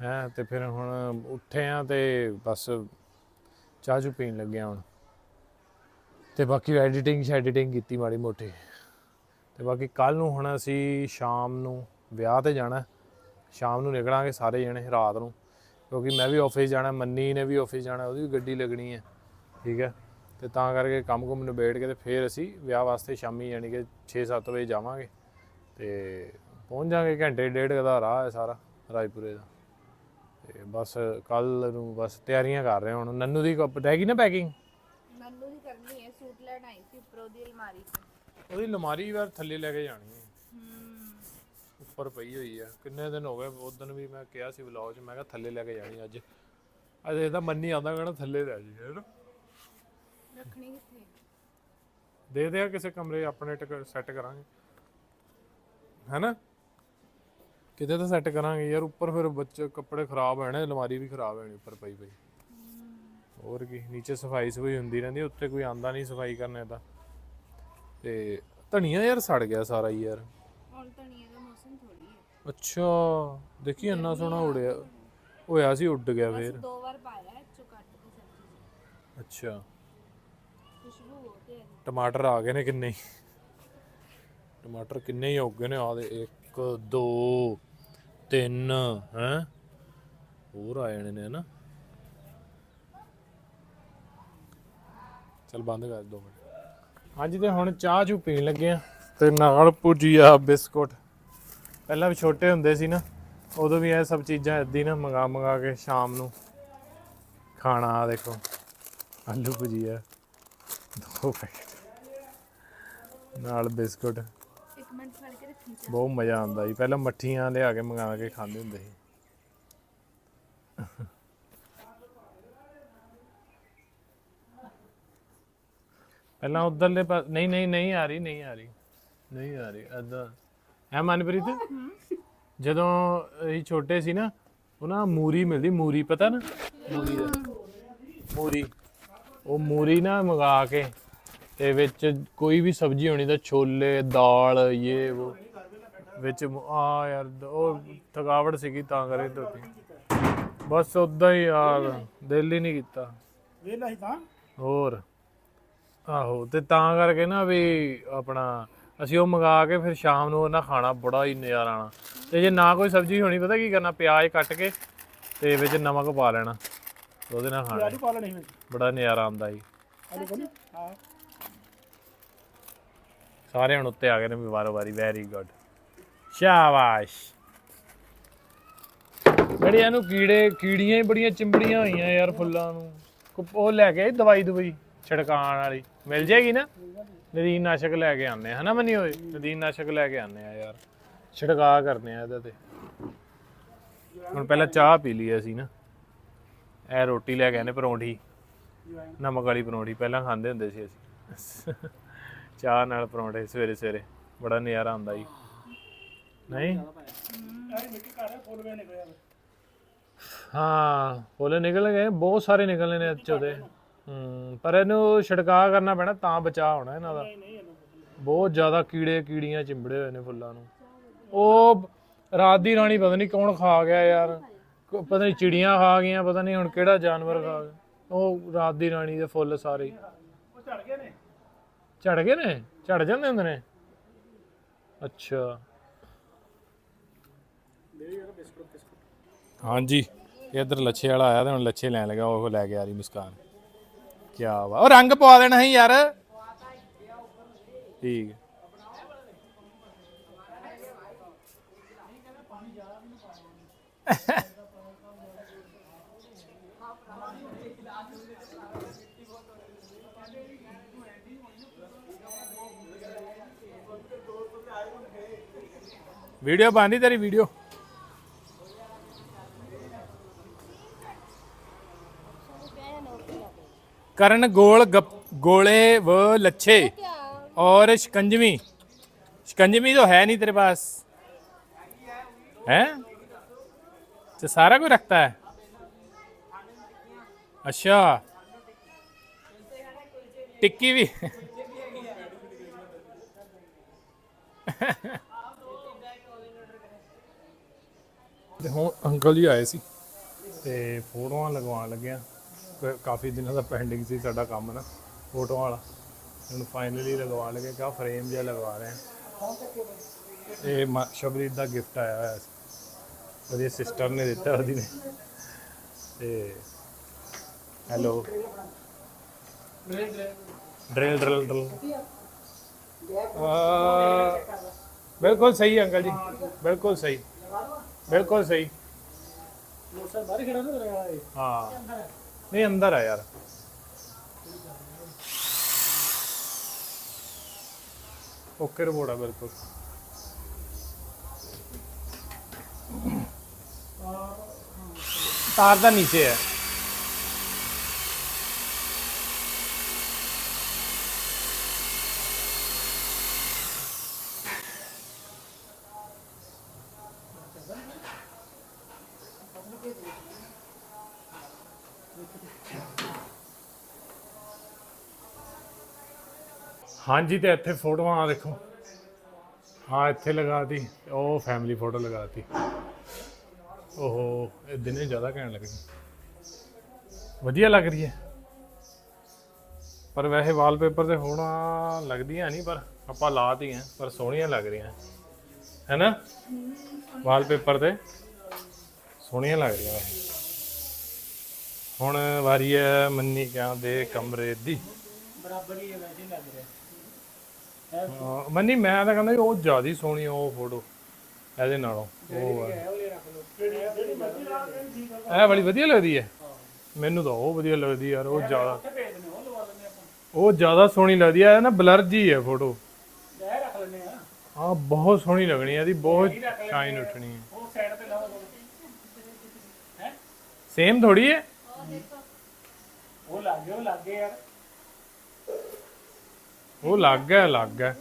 ਹੈਂ, ਤੇ ਫਿਰ ਹੁਣ ਉੱਠੇ ਆ ਤੇ ਬਸ ਚਾਹ ਚੂ ਪੀਣ ਲੱਗਿਆ ਹੁਣ। ਤੇ ਬਾਕੀ ਐਡੀਟਿੰਗ ਸ਼ੈਡੀਟਿੰਗ ਕੀਤੀ ਮਾੜੀ ਮੋਟੀ। ਤੇ ਬਾਕੀ ਕੱਲ ਨੂੰ ਹੁਣ ਅਸੀਂ ਸ਼ਾਮ ਨੂੰ ਵਿਆਹ ਤੇ ਜਾਣਾ। ਸ਼ਾਮ ਨੂੰ ਨਿਕਲਾਂਗੇ ਸਾਰੇ ਜਣੇ ਰਾਤ ਨੂੰ। ਕਿਉਂਕਿ ਮੈਂ ਵੀ ਆਫਿਸ ਜਾਣਾ, ਮੰਨੀ ਨੇ ਵੀ ਆਫਿਸ ਜਾਣਾ, ਉਹਦੀ ਵੀ ਗੱਡੀ ਲੱਗਣੀ ਹੈ। ਠੀਕ ਹੈ? ਤੇ ਤਾਂ ਕਰਕੇ ਕੰਮ ਕੁਮ ਨਿਬੇੜ ਕੇ ਤੇ ਫਿਰ ਅਸੀਂ ਵਿਆਹ ਵਾਸਤੇ ਸ਼ਾਮੀ ਯਾਨੀ ਕਿ 6-7 ਵਜੇ ਜਾਵਾਂਗੇ। ਤੇ ਪਹੁੰਚ ਜਾਾਂਗੇ ਘੰਟੇ ਡੇਢ ਦਾ ਰਾਹ ਹੈ ਸਾਰਾ ਰਾਜਪੁਰੇ ਦਾ। ਤੇ ਬਸ ਕੱਲ ਨੂੰ ਬਸ ਤਿਆਰੀਆਂ ਕਰ ਰਹੇ ਹਾਂ ਹੁਣ। ਨੰਨੂ ਦੀ ਕੱਪ ਰਹਿ ਗਈ ਨਾ ਪੈਕਿੰਗ? ਨੰਨੂ ਦੀ ਕਰਨੀ ਹੈ ਸੂਟ ਲੈਣ ਆਈ ਸੀ ਉੱਪਰੋਂ ਦੀ ਅਲਮਾਰੀ 'ਚ ਉਹਦੀ ਲਮਾਰੀ ਵਾਰ ਥੱਲੇ ਲੈ ਕੇ ਜਾਣੀ ਹੈ। ਉੱਪਰ ਪਈ ਹੋਈ ਆ। ਕਿੰਨੇ ਦਿਨ ਹੋ ਗਏ? ਉਦੋਂ ਵੀ ਮੈਂ ਕਿਹਾ ਸੀ ਵਲੌਗ 'ਚ ਮੈਂ ਕਿਹਾ ਥੱਲੇ ਲੈ ਕੇ ਜਾਣੀ ਅੱਜ। ਅੱਜ ਇਹਦਾ ਮੰਨੀ ਆਉਂਦਾ ਕਹਿੰਦਾ ਥੱਲੇ ਲੈ ਜੀ ਹੈਨਾ ਰੱਖਣੀ ਕਿੱਥੇ ਦੇ ਦੇ ਕਿਸੇ ਕਮਰੇ ਆਪਣੇ ਸੈੱਟ ਕਰਾਂਗੇ। ਹੈਨਾ? ਕਿਤੇ ਤਾਂ ਸੈੱਟ ਕਰਾਂਗੇ ਯਾਰ ਉੱਪਰ ਫਿਰ ਬੱਚੇ ਕੱਪੜੇ ਖਰਾਬ ਹੋਣੇ ਅਲਮਾਰੀ ਵੀ ਖਰਾਬ ਹੋਣੀ ਉੱਪਰ ਪਈ ਪਈ। ਹੋਰ ਕੀ ਨੀਚੇ ਸਫ਼ਾਈ ਸਫ਼ਾਈ ਹੁੰਦੀ ਰਹਿੰਦੀ ਉੱਤੇ ਕੋਈ ਆਂਦਾ ਨਹੀਂ ਸਫ਼ਾਈ ਕਰਨੇ ਦਾ। ਤੇ ਧਨੀਆ ਯਾਰ ਸੜ ਗਿਆ ਸਾਰਾ ਯਾਰ। ਹੁਣ ਧਨੀਏ ਦਾ ਮੌਸਮ ਥੋੜੀ ਹੈ। ਅੱਛਾ ਦੇਖੀ ਇੰਨਾ ਸੋਹਣਾ ਉੜਿਆ ਹੋਇਆ ਸੀ ਉੱਡ ਗਿਆ ਫੇਰ। ਦੋ ਵਾਰ ਪਾਇਆ ਸਬਜ਼ੀ ਅੱਛਾ। ਟਮਾਟਰ ਆ ਗਏ ਨੇ ਕਿੰਨੇ ਹੀ? ਟਮਾਟਰ ਕਿੰਨੇ ਹੀ ਉੱਗ ਗਏ ਨੇ? ਆ ਦੇ 1 2 3 ਹੈ? ਹੋਰ ਆ ਜਾਣੇ ਨੇ ਨਾ ਚਲ ਬੰਦ ਕਰ ਦੋ ਮਿੰਟ। ਹਾਂਜੀ ਤੇ ਹੁਣ ਚਾਹ ਚੂ ਪੀਣ ਲੱਗੇ ਆ। ਤੇ ਨਾਲ ਭੁਜੀਆ ਬਿਸਕੁਟ। ਪਹਿਲਾਂ ਵੀ ਛੋਟੇ ਹੁੰਦੇ ਸੀ ਨਾ ਉਦੋਂ ਵੀ ਇਹ ਸਭ ਚੀਜ਼ਾਂ ਹੀ ਨਾ ਮੰਗਾ ਮੰਗਾ ਕੇ ਸ਼ਾਮ ਨੂੰ ਖਾਣਾ ਦੇਖੋ। ਆਲੂ ਭੁਜੀਆ ਦੋ ਪੈਕਟ। ਨਾਲ ਬਿਸਕੁਟ। ਇੱਕ ਮਿੰਟ ਫੜ ਕੇ ਰੱਖੀ ਬਹੁਤ ਮਜ਼ਾ ਆਉਂਦਾ ਜੀ। ਪਹਿਲਾਂ ਮੱਠੀਆਂ ਲਿਆ ਕੇ ਮੰਗਾ ਕੇ ਖਾਂਦੇ ਹੁੰਦੇ ਸੀ। ਪਹਿਲਾਂ ਉਧਰਲੇ ਪਾ ਨਹੀਂ ਨਹੀਂ ਨਹੀਂ ਆ ਰਹੀ ਨਹੀਂ ਆ ਰਹੀ। ਨਹੀਂ ਆ ਰਹੀ ਅਦਾ ਹੈ ਮਨਪ੍ਰੀਤ? ਜਦੋਂ ਅਸੀਂ ਛੋਟੇ ਸੀ ਨਾ ਉਹ ਨਾ ਮੂਰੀ ਮਿਲਦੀ ਮੂਰੀ ਪਤਾ ਨਾ? ਮੂਰੀ। ਦਾ ਮੂਰੀ। ਉਹ ਮੂਰੀ ਨਾ ਮੰਗਾ ਕੇ ਤੇ ਵਿੱਚ ਕੋਈ ਵੀ ਸਬਜ਼ੀ ਹੋਣੀ ਤਾਂ ਛੋਲੇ ਦਾਲ ਇਹ ਉਹ ਵਿੱਚ ਮ- ਆ ਯਾਰ ਦ- ਉਹ ਥਕਾਵਟ ਸੀਗੀ ਤਾਂ ਕਰੇ ਧੋਤੀ। ਬਸ ਉਦਾਂ ਹੀ ਯਾਰ ਦਿਲ ਹੀ ਨਹੀਂ ਕੀਤਾ। ਵੇਲਾ ਹੀ ਤਾਂ। ਹੋਰ ਆਹੋ ਤੇ ਤਾਂ ਕਰਕੇ ਨਾ ਵੀ ਆਪਣਾ ਅਸੀਂ ਉਹ ਮੰਗਾ ਕੇ ਫਿਰ ਸ਼ਾਮ ਨੂੰ ਉਹਨਾਂ ਖਾਣਾ ਬੜਾ ਹੀ ਨਜ਼ਾਰਾ ਆਣਾ ਤੇ ਜੇ ਨਾ ਕੋਈ ਸਬਜ਼ੀ ਹੋਣੀ ਪਤਾ ਕੀ ਕਰਨਾ? ਪਿਆਜ਼ ਕੱਟ ਕੇ ਤੇ ਵਿੱਚ ਨਮਕ ਪਾ ਲੈਣਾ। ਤੇ ਉਹਦੇ ਨਾਲ ਖਾਣਾ। ਪਾ ਲੈਣੀ ਵਿੱਚ। ਬੜਾ ਨਜ਼ਾਰਾ ਆਉਂਦਾ ਜੀ। ਆਲੂ ਕੋਲ? ਹਾਂ। ਸਾਰੇ ਹੁਣ ਉੱਤੇ ਆ ਗਏ ਨੇ ਵੀ ਵਾਰੋ ਵਾਰੀ ਵੈਰੀ ਗੁੱਡ ਸ਼ਾਬਾਸ਼। ਬੜੀਆਂ ਨੂੰ ਕੀੜੇ, ਕੀੜੀਆਂ ਹੀ ਬੜੀਆਂ ਚਿੰਬੜੀਆਂ ਹੋਈਆਂ ਯਾਰ ਫੁੱਲਾਂ ਨੂੰ। ਉਹ ਲੈ ਕੇ ਆਈ ਦਵਾਈ ਦਵਾਈ, ਛਿੜਕਾਉਣ ਵਾਲੀ। ਮਿਲ ਜੇਗੀ ਨਾ? ਨਦੀਨ ਨਾਸ਼ਕ ਲੈ ਕੇ ਆਉਂਦੇ ਆ, ਹਨਾ ਮਨੀ ਹੋਏ ਨਦੀਨ ਨਾਸ਼ਕ ਲੈ ਕੇ ਆਉਂਦੇ ਆ ਯਾਰ। ਛਿੜਕਾ ਕਰਨੇ ਆ ਇਹਦੇ ਤੇ। ਹੁਣ ਪਹਿਲਾਂ ਚਾਹ ਪੀ ਲਈ ਅਸੀਂ ਨਾ। ਇਹ ਰੋਟੀ ਲੈ ਕੇ ਆਨੇ ਪਰੌਂਠੀ। ਨਮਕ ਵਾਲੀ ਪਰੌਂਠੀ ਪਹਿਲਾਂ ਖਾਂਦੇ ਹੁੰਦੇ ਸੀ ਅਸੀਂ। ਚਾਹ ਨਾਲ ਪਰੌਂਠੇ ਸਵੇਰੇ ਸਵੇਰੇ, ਬੜਾ ਨਜ਼ਾਰਾ ਆਉਂਦਾ ਜੀ। ਨਹੀਂ? ਹਾਂ, ਫੁੱਲ ਨਿਕਲ ਗਏ, ਬਹੁਤ ਸਾਰੇ ਨਿਕਲਨੇ ਨੇ ਅੱਜ ਉਹਦੇ। ਹੂੰ, ਪਰ ਇਹਨੂੰ ਛਿੜਕਾ ਕਰਨਾ ਪੈਣਾ, ਤਾਂ ਬਚਾ ਹੋਣਾ ਇਹਨਾਂ ਦਾ। ਬਹੁਤ ਜ਼ਿਆਦਾ ਕੀੜੇ ਕੀੜੀਆਂ ਚਿੰਬੜੇ ਹੋਏ ਨੇ ਫੁੱਲਾਂ ਨੂੰ। ਉਹ ਰਾਤ ਦੀ ਰਾਣੀ ਪਤਾ ਨਹੀਂ ਕੌਣ ਖਾ ਗਿਆ ਯਾਰ। ਪਤਾ ਨਹੀਂ ਚਿੜੀਆਂ ਖਾ ਗਈਆਂ, ਪਤਾ ਨਹੀਂ ਹੁਣ ਕਿਹੜਾ ਜਾਨਵਰ ਖਾ ਗਿਆ। ਉਹ ਰਾਤ ਦੀ ਰਾਣੀ ਦੇ ਫੁੱਲ ਸਾਰੇ। ਝੜ ਗਏ ਨੇ? ਝੜ ਜਾਂਦੇ ਹੁੰਦੇ ਨੇ? ਅੱਛਾ। ਹਾਂਜੀ ਇਧਰ ਲੱਛੇ ਵਾਲਾ ਆਇਆ ਤੇ ਹੁਣ ਲੱਛੇ ਲੈਣ ਲੱਗਾ, ਉਹ ਲੈ ਕੇ ਆ ਰਹੀ ਮੁਸਕਾਨ। ਕੀ ਵਾ ਉਹ ਰੰਗ ਪਵਾ ਦੇਣਾ ਸੀ ਯਾਰ। ਠੀਕ ਹੈ। ਵੀਡੀਓ ਬੰਦੀ ਤੇਰੀ ਵੀਡੀਓ ਕਰਨ ਗੋਲ ਗੱਪ- गोले व लच्छे और शिकंजवी शिकंजवी तो है नहीं तेरे पास है तो सारा कोई रखता है अच्छा टिक्की भी ਤੇ ਹੁਣ ਅੰਕਲ ਜੀ ਆਏ ਸੀ। ਤੇ ਫੋਟੋਆਂ ਲਗਵਾਉਣ ਲੱਗਿਆ। ਕਾਫੀ ਦਿਨਾਂ ਦਾ ਪੈਂਡਿੰਗ ਸੀ ਸਾਡਾ ਕੰਮ ਨਾ ਫੋਟੋਆਂ ਵਾਲਾ। ਹੁਣ ਫਾਈਨਲੀ ਲਗਵਾ ਲਗੇ ਕਾ ਫਰੇਮ ਜਿਹਾ ਲਗਵਾ ਰਹੇ ਹਾਂ। ਇਹ ਮ- ਸ਼ਬਰੀਤ ਦਾ ਗਿਫਟ ਆਇਆ ਹੋਇਆ ਸੀ। ਉਹਦੀ ਸਿਸਟਰ ਨੇ ਦਿੱਤਾ ਉਹਦੀ ਨੇ। ਤੇ ਹੈਲੋ ਡਰਿਲ ਡਰਿਲ ਡਰਿਲ ਬਿਲਕੁਲ ਸਹੀ ਅੰਕਲ ਜੀ ਬਿਲਕੁਲ ਸਹੀ। ਬਿਲਕੁਲ ਸਹੀ। ਮੋਟਰ ਬਾਹਰ ਖੜਾ ਨਾ ਵਾਲਾ ਇਹ। ਹਾਂ। ਨਹੀਂ ਅੰਦਰ ਆ ਯਾਰ। ਓਕੇ ਰਿਪੋਰਟ ਆ ਬਿਲਕੁਲ। ਤਾਰ ਦਾ ਨੀਚੇ ਹੈ। ਹਾਂਜੀ ਤੇ ਇੱਥੇ ਫੋਟੋਆਂ ਆ ਦੇਖੋ। ਹਾਂ ਇੱਥੇ ਲਗਾਤੀ, ਉਹ ਫੈਮਿਲੀ ਫੋਟੋ ਲਗਾਤੀ। ਓਹੋ, ਇਹ ਦਿਨੇ ਜ਼ਿਆਦਾ ਕਹਿਣ ਲੱਗ ਵਧੀਆ ਲੱਗ ਰਹੀ ਹੈ। ਪਰ ਵੈਸੇ ਵਾਲਪੇਪਰ ਤੇ ਹੋਣਾ ਲੱਗਦੀਆਂ ਨਹੀਂ, ਪਰ ਆਪਾਂ ਲਾਤੀਆਂ ਪਰ ਸੋਹਣੀਆਂ ਲੱਗ ਰਹੀਆਂ। ਹੈਨਾ? ਵਾਲਪੇਪਰ ਤੇ ਸੋਹਣੀਆਂ ਲੱਗ ਰਹੀਆਂ ਵੈਸੇ। ਹੁਣ ਵਾਰੀ ਹੈ ਮੰਨੀ ਕਿਆ ਦੇ ਕਮਰੇ ਦੀ। ਬਰਾਬਰ ਹੀ ਹੈ ਵੈਸੇ ਲੱਗ ਰਿਹਾ। ਹਾਂ, ਮੰਨੀ ਮੈਂ ਤਾਂ ਕਹਿੰਦਾ ਵੀ ਉਹ ਜ਼ਿਆਦਾ ਸੋਹਣੀ ਆ ਉਹ ਫੋਟੋ ਇਹਦੇ ਨਾਲੋਂ। ਉਹ ਆ। ਇਹ ਵਾਲੀ ਵਧੀਆ ਲੱਗਦੀ ਹੈ? ਮੈਨੂੰ ਤਾਂ ਉਹ ਵਧੀਆ ਲੱਗਦੀ ਯਾਰ ਉਹ ਜ਼ਿਆਦਾ। ਉੱਥੇ ਭੇਜ ਦਿੰਦੇ ਉਹ ਲਵਾ ਲੈਂਦੇ ਆਪਾਂ ਉਹ ਜ਼ਿਆਦਾ ਸੋਹਣੀ ਲੱਗਦੀ ਹੈ ਇਹ ਨਾ ਬਲਰ ਜੀ ਹੈ ਫੋਟੋ ਇਹ ਰੱਖ ਲੈਂਦੇ ਆ ਹਾਂ ਬਹੁਤ ਸੋਹਣੀ ਲੱਗਣੀ ਹੈ ਇਹਦੀ ਬਹੁਤ ਸ਼ਾਈਨ ਉੱਠਣੀ ਹੈ ਉਹ ਸਾਈਡ ਤੇ ਲਾਓ ਹੈ? ਸੇਮ ਥੋੜੀ ਹੈ ਉਹ ਲੱਗ ਉਹ ਲੱਗ ਯਾਰ। ਉਹ ਲੱਗ ਹੈ ਲੱਗ ਹੈ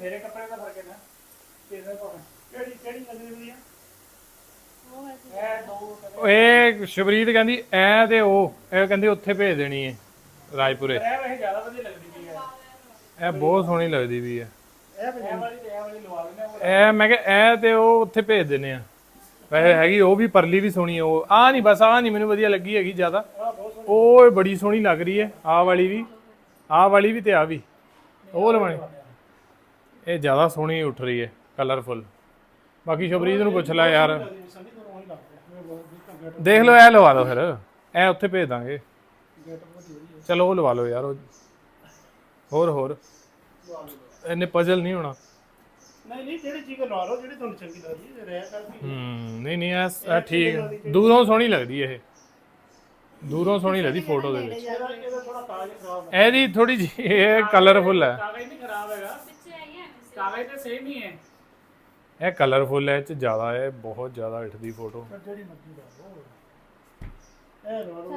ਮੇਰੇ ਕੱਪੜੇ ਦਾ ਫ਼ਰਕ ਹੈ ਨਾ। ਤੇਰੇ ਕੋਲ? ਕਿਹੜੀ ਕਿਹੜੀ ਨਜ਼ਰ ਦੀ ਆ? ਇਹ ਦੋ ਉਹ ਇਹ ਸ਼ਬਰੀਤ ਕਹਿੰਦੀ ਐ ਤੇ ਉਹ ਇਹ ਕਹਿੰਦੀ ਉੱਥੇ ਭੇਜ ਦੇਣੀ ਹੈ ਰਾਜਪੁਰੇ। ਇਹ ਵੈਸੇ ਜ਼ਿਆਦਾ ਵਧੀਆ ਲੱਗਦੀ ਪਈ ਹੈ। ਇਹ ਬਹੁਤ ਸੋਹਣੀ ਲੱਗਦੀ ਵੀ ਹੈ। ਇਹ ਵਾਲੀ ਤੇ ਇਹ ਵਾਲੀ ਲਵਾ ਲੈਂਦੇ ਆ ਇਹ ਮੈਂ ਕਿਹਾ ਇਹ ਤੇ ਉਹ ਉੱਥੇ ਭੇਜ ਦਿੰਨੇ ਆ ਵੈਸੇ ਹੈਗੀ ਉਹ ਵੀ ਪਰਲੀ ਵੀ ਸੋਹਣੀ ਹੈ ਉਹ ਆ ਨਹੀਂ ਬਸ ਆ ਨਹੀਂ ਮੈਨੂੰ ਵਧੀਆ ਲੱਗੀ ਹੈਗੀ ਜ਼ਿਆਦਾ। ਉਹ ਬੜੀ ਸੋਹਣੀ ਲੱਗ ਰਹੀ ਹੈ ਆਹ ਵਾਲੀ ਵੀ ਆਹ ਵਾਲੀ ਵੀ ਤੇ ਆ ਵੀ। ਉਹ ਲਵਾਣੀ ਇਹ ਜ਼ਿਆਦਾ ਸੋਹਣੀ ਉੱਠ ਰਹੀ ਹੈ ਕਲਰਫੁਲ ਬਾਕੀ ਸ਼ਬਰੀਤ ਨੂੰ ਪੁੱਛ ਲੈ ਯਾਰ। ਦੇਖ ਲਓ ਇਹ ਲਵਾ ਲਓ ਫਿਰ। ਇਹ ਉੱਥੇ ਭੇਜ ਦਾਂਗੇ। ਚਲੋ ਉਹ ਲਵਾ ਲਓ ਯਾਰ ਉਹ ਹੋਰ ਹੋਰ। ਇਹਨੇ ਪਜ਼ਲ ਨਹੀਂ ਹੋਣਾ। ਨਹੀਂ ਨਹੀਂ ਜਿਹੜੀ ਚੀਜ਼ ਲਵਾ ਲਓ ਜਿਹੜੀ ਤੁਹਾਨੂੰ ਚੰਗੀ ਲੱਗਦੀ ਹੈ ਰਹਿ ਕਰਦੀ ਹੂੰ। ਨਹੀਂ ਨਹੀਂ ਇਹ ਠੀਕ। ਦੂਰੋਂ ਸੋਹਣੀ ਲੱਗਦੀ ਇਹ। ਦੂਰੋਂ ਸੋਹਣੀ ਲੱਗਦੀ ਫੋਟੋ ਦੇ ਵਿੱਚ। ਇਹਦਾ ਥੋੜਾ ਜਿਹੀ ਇਹ ਕਲਰਫੁੱਲ ਹੈ। ਕਾਗਜ਼ ਨਹੀਂ ਖਰਾਬ ਹੈਗਾ। ਪਿੱਛੇ ਆਈ ਹੈ ਕਾਗਜ਼ ਤੇ ਸੇਮ ਹੀ ਹੈ। ਇਹ ਕਲਰਫੁੱਲ ਹੈ ਇਹ ਚ ਜ਼ਿਆਦਾ ਹੈ ਬਹੁਤ ਜ਼ਿਆਦਾ ਉੱਠਦੀ ਫੋਟੋ ਜਿਹੜੀ ਮਰਜ਼ੀ ਦਾ ਇਹ ਲਵਾ ਲਓ।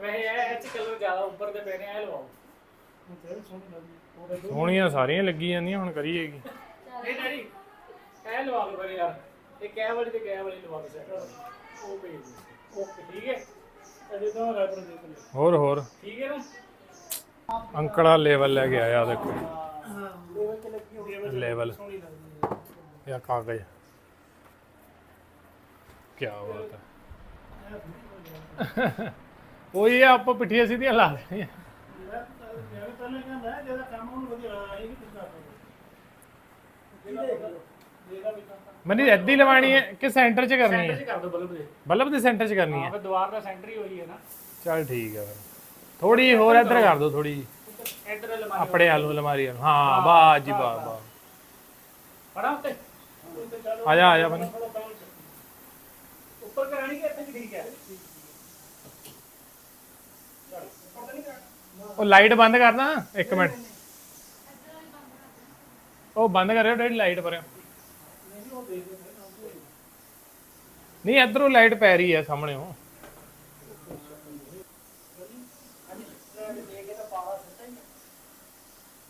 ਵੈਸੇ ਇਹ ਇਹ ਚ ਕਲਰ ਜ਼ਿਆਦਾ ਉੱਪਰ ਦੇ ਪੈ ਰਹੇ ਆ ਇਹ ਲਵਾਓ। ਤੇ ਸੋਹਣੀ ਲੱਗਦੀ ਉਹਦੇ ਸੋਹਣੀਆਂ ਸਾਰੀਆਂ ਲੱਗੀ ਜਾਂਦੀਆਂ ਹੁਣ ਕਰੀਏਗੀ ਨਹੀਂ ਡੈਡੀ ਇਹ ਲਵਾ ਲਓ ਫਿਰ ਯਾਰ। ਇਹ ਕਹਿ ਵਾਲੀ ਤੇ ਕਹਿ ਵਾਲੀ ਲਵਾ ਦੋ ਸੈਟ ਉਹ ਭੇਜ ਦਿਓ। ਓਕੇ ਠੀਕ ਹੈ। ਅਜੇ ਤਾਂ ਰੈਪਰ ਦੇਖ ਲਿਓ ਹੋਰ ਹੋਰ। ਠੀਕ ਹੈ ਨਾ? ਅੰਕੜਾ ਲੈਵਲ ਲੈ ਕੇ ਆਇਆ ਦੇਖੋ। ਲੈਵਲ ਤੇ ਲੱਗੀ ਹੋਈ ਹੈ ਲੈਵਲ ਹੈ। ਜਾਂ ਕਾਗਜ਼। ਕੀ ਬਾਤ ਹੈ। ਉਹੀ ਆ, ਆਪਾਂ ਪਿੱਠੀਆਂ ਸਿੱਧੀਆਂ ਲਾ ਦੇਣੀਆਂ। ਮੈਂ ਮੈਂ ਪਹਿਲਾਂ ਕਹਿੰਦਾ ਜਿਹਦਾ ਕੰਮ ਉਹਨੂੰ ਵਧੀਆ ਲੱਗਦਾ ਇਹ ਵੀ ਕੁਝ ਕਰ ਸਕਦਾ ਦੇਗਾ ਵੀ ਕੰਮ ਮਨੀ ਇੱਦੀ ਲਵਾਣੀ ਹੈ ਕਿ ਸੈਂਟਰ 'ਚ ਕਰਨੀ ਸੈਂਟਰ ਹੈ ਚ ਕਰ ਦੋ ਬਲਬ ਦੇ। ਬੱਲਬ ਦੇ ਸੈਂਟਰ 'ਚ ਕਰਨੀ ਹਾਂ। ਹੈ ਫਿਰ ਦੀਵਾਰ ਦਾ ਸੈਂਟਰ ਹੀ ਹੋਈ ਹੈ ਨਾ। ਚਲ ਠੀਕ ਹੈ ਫਿਰ। ਥੋੜੀ ਹੋਰ ਇੱਧਰ ਕਰ ਦਿਓ ਥੋੜੀ ਇੱਧਰ ਲਮਾਰੀ ਆਪਣੇ ਆਲੂ ਅਲਮਾਰੀ ਵੱਲ। ਹਾਂ ਵਾਹ ਜੀ ਵਾਹ ਵਾਹ ਫੜਾ ਉੱਤੇ। ਆ ਜਾ ਆ ਜਾ ਮਨੀ। ਉੱਪਰ ਕਰਾਣੀ ਕਿ ਇੱਥੇ ਵੀ ਠੀਕ ਹੈ? ਉਹ ਲਾਈਟ ਬੰਦ ਕਰਨਾ ਇੱਕ ਮਿੰਟ। ਉਹ ਬੰਦ ਕਰਿਓ ਡੈਡੀ ਲਾਈਟ ਪਰਿਓ ਨਹੀਂ, ਇਧਰੋਂ ਲਾਈਟ ਪੈ ਰਹੀ ਹੈ ਸਾਹਮਣੇ। ਉਹ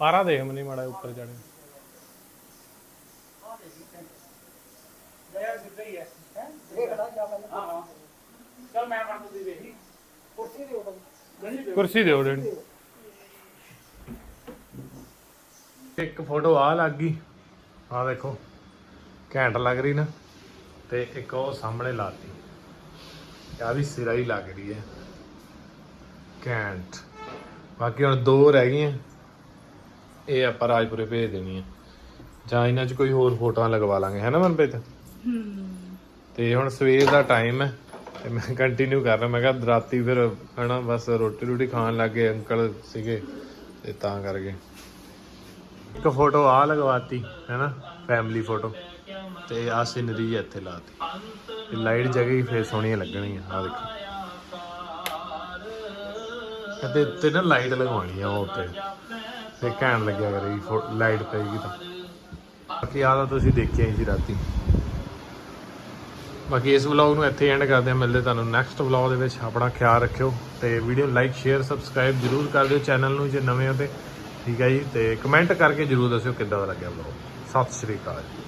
ਪਾਰਾ ਦੇਖ ਮਨੀ ਮਾੜਾ ਉੱਪਰ ਚੜੇ ਦੇ ਕੁਰਸੀ ਦਿਓ ਡੈਡੀ। ਇੱਕ ਫੋਟੋ ਆ ਲੱਗ ਗਈ। ਆ ਦੇਖੋ। ਘੈਂਟ ਲੱਗ ਰਹੀ ਨਾ ਤੇ ਇੱਕ ਉਹ ਸਾਹਮਣੇ ਲਾਤੀ ਆ ਵੀ ਸਿਰਾ ਹੀ ਲੱਗ ਰਹੀ ਹੈ। ਘੈਂਟ। ਬਾਕੀ ਹੁਣ ਦੋ ਰਹਿ ਗਈਆਂ। ਇਹ ਆਪਾਂ ਰਾਜਪੁਰੇ ਭੇਜ ਦੇਣੀ ਹੈ ਜਾਂ ਇਹਨਾਂ 'ਚ ਕੋਈ ਹੋਰ ਫੋਟੋਆਂ ਲਗਵਾ ਲਾਂਗੇ। ਹੈ ਨਾ ਮਨਪ੍ਰੀਤ? ਤੇ ਹੁਣ ਸਵੇਰ ਦਾ ਟਾਈਮ ਹੈ ਤੇ ਮੈਂ ਕੰਟੀਨਿਊ ਕਰ ਰਿਹਾ। ਮੈਂ ਕਿਹਾ ਰਾਤੀ ਫਿਰ ਹਨਾ ਬਸ ਰੋਟੀ ਰੋਟੀ ਖਾਣ ਲੱਗੇ ਅੰਕਲ ਸੀਗੇ ਤੇ ਤਾਂ ਕਰਕੇ। ਇੱਕ ਫੋਟੋ ਆ ਲਗਵਾਤੀ ਹੈਨਾ ਫੈਮਿਲੀ ਫੋਟੋ ਤੇ ਆ ਸਿਨਰੀ ਇੱਥੇ ਲਾਤੀ ਲਾਈਟ ਜਗ੍ਹਾ ਫੇਰ ਸੋਹਣੀਆਂ ਲੱਗਣਗੀਆਂ ਆ ਦੇਖੋ। ਕਦੇ ਉੱਤੇ ਨਾ ਲਾਈਟ ਲਗਵਾਉਣੀ ਆ ਉਹ ਉੱਤੇ। ਫੇ ਘੈਂਟ ਲੱਗਿਆ ਕਰੇਗੀ ਲਾਈਟ ਪਏਗੀ ਤਾਂ। ਬਾਕੀ ਆ ਤਾਂ ਤੁਸੀਂ ਦੇਖਿਆ ਹੀ ਸੀ ਰਾਤੀ। ਬਾਕੀ ਇਸ ਵਲੌਗ ਨੂੰ ਇੱਥੇ ਐਂਡ ਕਰਦੇ ਹਾਂ। ਮਿਲਦੇ ਤੁਹਾਨੂੰ ਨੈਕਸਟ ਵਲੌਗ ਦੇ ਵਿੱਚ। ਆਪਣਾ ਖਿਆਲ ਰੱਖਿਓ ਤੇ ਵੀਡੀਓ ਲਾਈਕ ਸ਼ੇਅਰ ਸਬਸਕ੍ਰਾਈਬ ਜਰੂਰ ਕਰ ਦਿਓ ਚੈਨਲ ਨੂੰ ਜੇ ਨਵੇਂ ਹੋ ਤੇ। ਠੀਕ ਹੈ ਜੀ, ਤੇ ਕਮੈਂਟ ਕਰਕੇ ਜਰੂਰ ਦੱਸਿਓ ਕਿੱਦਾਂ ਦਾ ਲੱਗਿਆ ਵਲੌਗ। ਸਤਿ ਸ਼੍ਰੀ ਅਕਾਲ। ਜੀ